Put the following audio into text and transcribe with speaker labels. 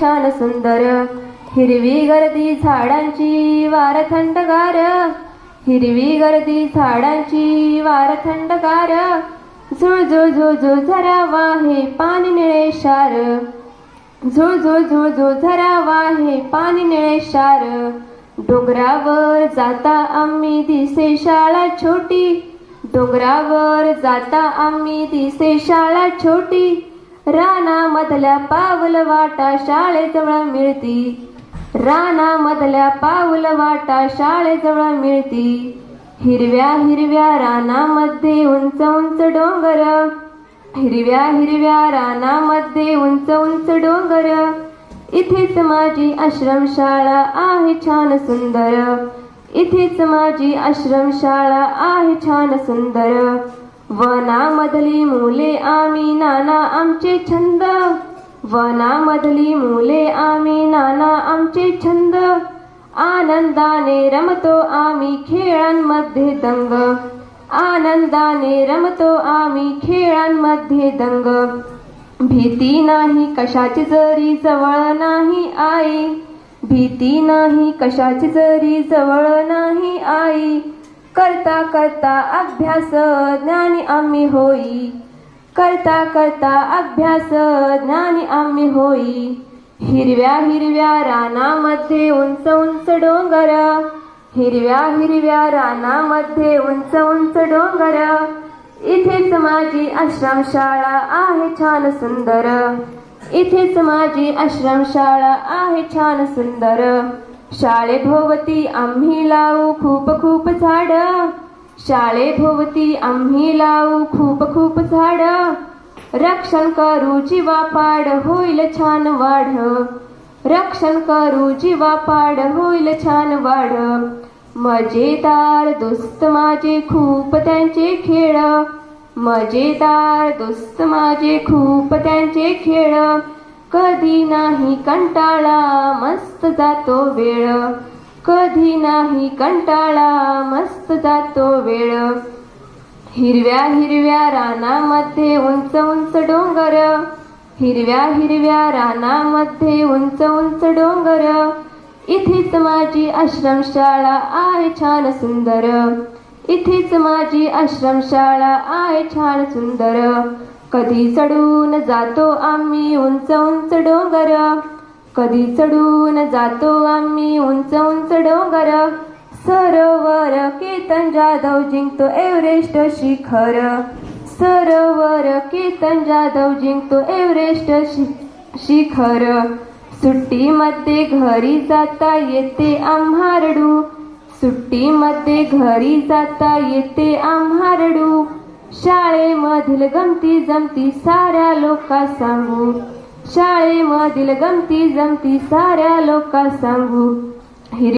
Speaker 1: छान सुंदर. हिरवी गर्दी झाडांची वार थंडगार. हिरवी गर्दी झाडांची वार थंडगार. झुळ झुळ झुळ झुळ झरा वाहे पाणी निळे शार. झुळ झुळ झुळ झुळ झरा वाहे पाणी निळे शार. डोंगरावर जाता आम्ही दिसे शाळा छोटी. डोंगरावर जाता आम्ही दिसे शाळा छोटी. रानामधल्या पावल वाटा शाळेजवळ मिळती. रानामधल्या पाऊल वाटा शाळेजवळ मिळती. हिरव्या हिरव्या रानामध्ये उंच उंच डोंगर. हिरव्या हिरव्या रानामध्ये उंच उंच डोंगर. इथेच माझी आश्रमशाळा आहे छान सुंदर. इथेच माझी आश्रमशाळा आहे छान सुंदर. वनामधली मुले आम्ही नाना आमचे छंद. वनामधली मुले आम्ही नाना आमचे छंद. आनंदाने रमतो आम्ही खेळांमध्ये दंग. आनंदाने रमतो आम्ही खेळांमध्ये दंग. भीती नाही कशाची जरी जवळ नाही आई. भीती नाही कशाची जरी जवळ नाही आई. करता करता अभ्यास ज्ञानी आम्ही होई. करता करता अभ्यास ज्ञानी आम्ही होई. हिरव्या हिरव्या रानामध्ये उंच उंच डोंगर. हिरव्या हिरव्या रानामध्ये उंच उंच डोंगर. इथेच माझी आश्रमशाळा आहे छान सुंदर. इथेच माझी आश्रमशाळा आहे छान सुंदर. शाळेभोवती आम्ही लावू खूप खूप झाड. शाळेभोवती आम्ही लावू खूप खूप झाड. रक्षण करू जीवा पाड होईल छान वाढ. रक्षण करू जीवा पाड होईल छान वाढ. मजेदार दोस्त माझे खूप त्यांचे खेळ. मजेदार दोस्त माझे खूप त्यांचे खेळ. कधी नाही कंटाळा मस्त जातो वेळ. कधी नाही कंटाळा मस्त जातो वेळ. हिरव्या हिरव्या रानामध्ये उंच उंच डोंगर. हिरव्या हिरव्या रानामध्ये उंच उंच डोंगर. इथेच माझी आश्रमशाळा आहे छान सुंदर. इथेच माझी आश्रमशाळा आहे छान सुंदर. कधी चढून जातो आम्ही उंच उंच डोंगर. कधी चढून जातो आम्ही उंच उंच डोंगर. सरोवर केतन जाधव जिंकतो एव्हरेस्ट शिखर. सरोवर केतन जाधव जिंकतो एव्हरेस्ट शि- शिखर. सुट्टीमध्ये घरी जाता येते आम्हारडू. सुट्टीमध्ये घरी जाता येते आम्हारडू. शाळेमधील गमती जमती साऱ्या लोका सांगू शाळेमधील गमती जमती साऱ्या लोका सांगू हिरी